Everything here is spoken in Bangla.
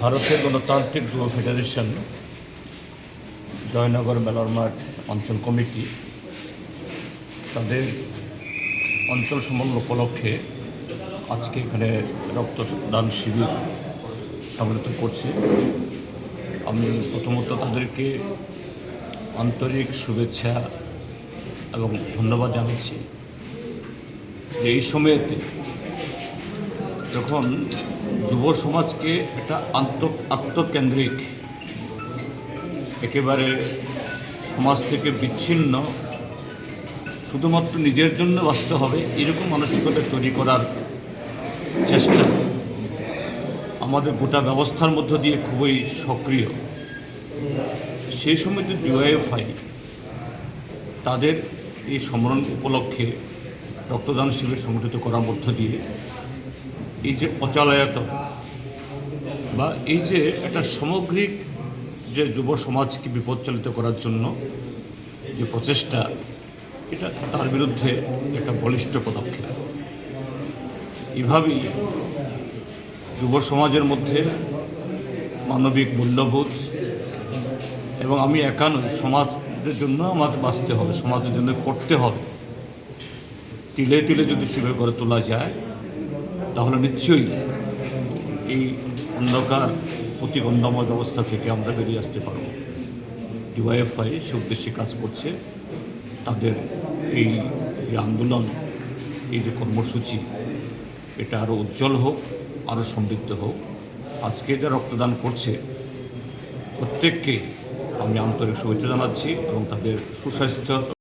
ভারতের গণতান্ত্রিক যুব ফেডারেশন জয়নগর মেলর মাঠ অঞ্চল কমিটি তাদের অঞ্চল সমন্বয় উপলক্ষে আজকে এখানে রক্তদান শিবির সম্মিলিত করছে। আমি প্রথমত তাদেরকে আন্তরিক শুভেচ্ছা এবং ধন্যবাদ জানাচ্ছি যে এই সময়েতে যখন যুব সমাজকে একটা আত্ম আত্মকেন্দ্রিক, একেবারে সমাজ থেকে বিচ্ছিন্ন শুধুমাত্র নিজের জন্য বাঁচতে হবে, এরকম মানসিকতা তৈরি করার চেষ্টা আমাদের গোটা ব্যবস্থার মধ্য দিয়ে খুবই সক্রিয়। সেই সময় যে ডিওয়াইএফআই তাদের এই সম্মেলন উপলক্ষে রক্তদান শিবির সংগঠিত করার মধ্য দিয়ে এই যে অচলায়ত বা এই যে একটা সামগ্রিক যে যুব সমাজকে বিপদচালিত করার জন্য যে প্রচেষ্টা এটা তার বিরুদ্ধে একটা বলিষ্ঠ পদক্ষেপ। এভাবেই যুব সমাজের মধ্যে মানবিক মূল্যবোধ এবং আমি একা নই, সমাজের জন্য আমাকে বাঁচতে হবে, সমাজের জন্য করতে হবে। তিলে তিলে যদি সেভাবে করে তোলা যায়, তাহলে নিশ্চয়ই এই অন্ধকার প্রতিবন্ধময় ব্যবস্থা থেকে আমরা বেরিয়ে আসতে পারব। ডিওয়াইএফআই সে উদ্দেশ্যে কাজ করছে, তাদের এই যে আন্দোলন, এই যে কর্মসূচি, এটা আরও উজ্জ্বল হোক আরও সমৃদ্ধ হোক। আজকে যা রক্তদান করছে, প্রত্যেককে আমি আন্তরিক শুভেচ্ছা জানাচ্ছি এবং তাদের সুস্বাস্থ্য